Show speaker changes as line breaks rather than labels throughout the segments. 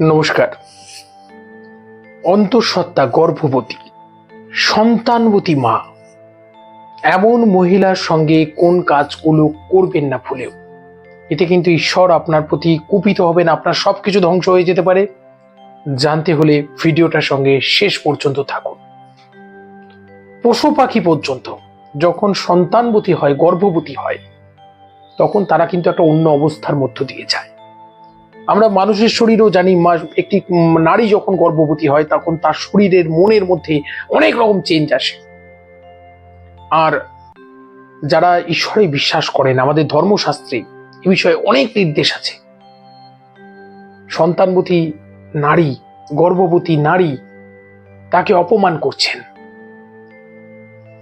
নমস্কার। অন্তঃসত্ত্বা গর্ভবতী, সন্তানবতী মা, এমন মহিলার সঙ্গে কোন কাজগুলো করবেন না ভুলেও? এতে কিন্তু ঈশ্বর আপনার প্রতি কুপিত হবেন, আপনার সবকিছু ধ্বংস হয়ে যেতে পারে। জানতে হলে ভিডিওটার সঙ্গে শেষ পর্যন্ত থাকুন। পশু পাখি পর্যন্ত, যখন সন্তানবতী হয়, গর্ভবতী হয়, তখন তারা কিন্তু একটা অন্য অবস্থার মধ্য দিয়ে যায়। আমরা মানুষের শরীরও জানি একটি নারী যখন গর্ভবতী হয়, তখন তার শরীরের মনের মধ্যে অনেক রকম চেঞ্জ আসে। আর যারা ঈশ্বরে বিশ্বাস করেন, আমাদের ধর্মশাস্ত্রে এ বিষয়ে অনেক নির্দেশ আছে। সন্তানবতী নারী, গর্ভবতী নারী তাকে অপমান করছেন।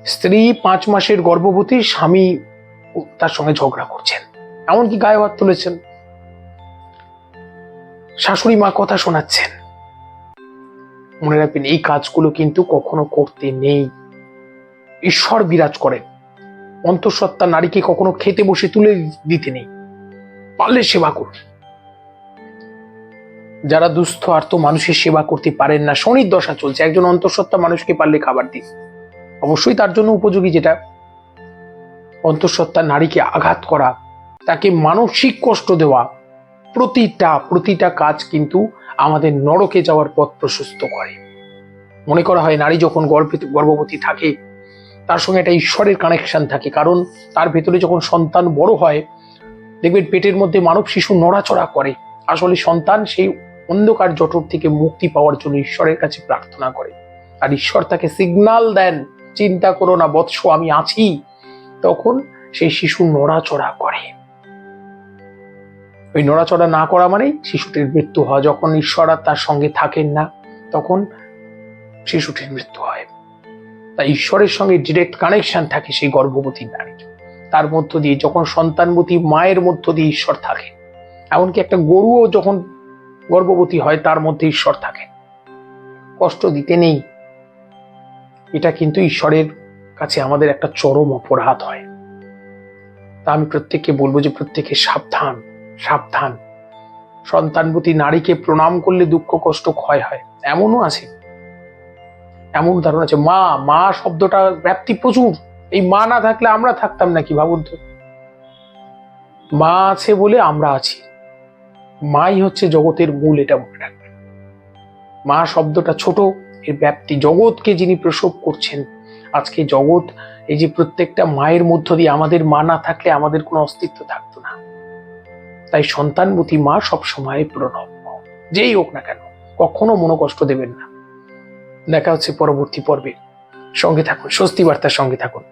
স্ত্রী পাঁচ মাসের গর্ভবতী স্বামী তার সঙ্গে ঝগড়া করছেন। এমনকি গায়ে হাত তুলেছেন। শাশুড়ি মা কথা শোনাচ্ছেন। মনে রাখবেন, এই কাজগুলো কিন্তু কখনো করতে নেই। ঈশ্বর বিরাজ করেন। অন্তঃসত্ত্বা নারীকে কখনো খেতে বসে তুলে দিতে নেই। পারলে সেবা করুন। যারা দুস্থ, আর্ত মানুষের সেবা করতে পারেন না, শনির দশা চলছে। একজন অন্তঃসত্ত্বা মানুষকে পারলে খাবার দিন। অবশ্যই তার জন্য উপযোগী যেটা, অন্তঃসত্ত্বা নারীকে আঘাত করা, তাকে মানসিক কষ্ট দেওয়া প্রতিটা প্রতিটা কাজ কিন্তু আমাদের নরকে যাওয়ার পথ প্রশস্ত করে। মনে করা হয় নারী যখন গর্ভে, গর্ভবতী থাকে, তার সঙ্গে একটা ঈশ্বরের কানেকশন থাকে। কারণ তার ভেতরে যখন সন্তান বড় হয়, দেখবেন পেটের মধ্যে মানব শিশু নড়াচড়া করে। আসলে সন্তান সেই অন্ধকার জঠর থেকে মুক্তি পাওয়ার জন্য ঈশ্বরের কাছে প্রার্থনা করে। আর ঈশ্বর তাকে সিগনাল দেন, চিন্তা করো না বৎস, আমি আছি। তখন সেই শিশু নড়াচড়া করে। ওই নড়াচড়া না করা মানেই শিশুটির মৃত্যু হয়। যখন ঈশ্বর আর তার সঙ্গে থাকেন না, তখন শিশুটির মৃত্যু হয়। তাই ঈশ্বরের সঙ্গে ডিরেক্ট কানেকশন থাকে সেই গর্ভবতী নারীর। তার মধ্য দিয়ে যখন সন্তানবতী মায়ের মধ্য দিয়ে ঈশ্বর থাকে এমনকি একটা গরুও যখন গর্ভবতী হয়, তার মধ্যে ঈশ্বর থাকে কষ্ট দিতে নেই। এটা কিন্তু ঈশ্বরের কাছে আমাদের একটা চরম অপরাধ হয়। তা আমি প্রত্যেককে বলব যে প্রত্যেকে সাবধান। সাবধান। সন্তানবতী নারীকে প্রণাম করলে দুঃখ, কষ্ট, ক্ষয় হয়। এমনও আছে। এমন ধারণা আছে। মা মা শব্দটা, ব্যাপ্তি প্রচুর। এই মা না থাকলে আমরা থাকতাম নাকি ভাবুন তো? মা আছে বলে আমরা আছি। মাই হচ্ছে জগতের মূল, এটা মনে রাখবেন। মা শব্দটা ছোট, এর ব্যাপ্তি জগৎকে যিনি প্রসব করছেন, আজকে জগৎ এই যে প্রত্যেকটা মায়ের মধ্য দিয়ে আমাদের মা না থাকলে আমাদের কোনো অস্তিত্ব থাকতো না। তাই সন্তানবতী মা সব সময় প্রণব। যেই হোক না কেন, কখনো মনো কষ্ট দেবেন না। দেখা হচ্ছে পরবর্তী পর্বে। সঙ্গে থাকুন, স্বস্তি বার্তার সঙ্গে থাকুন।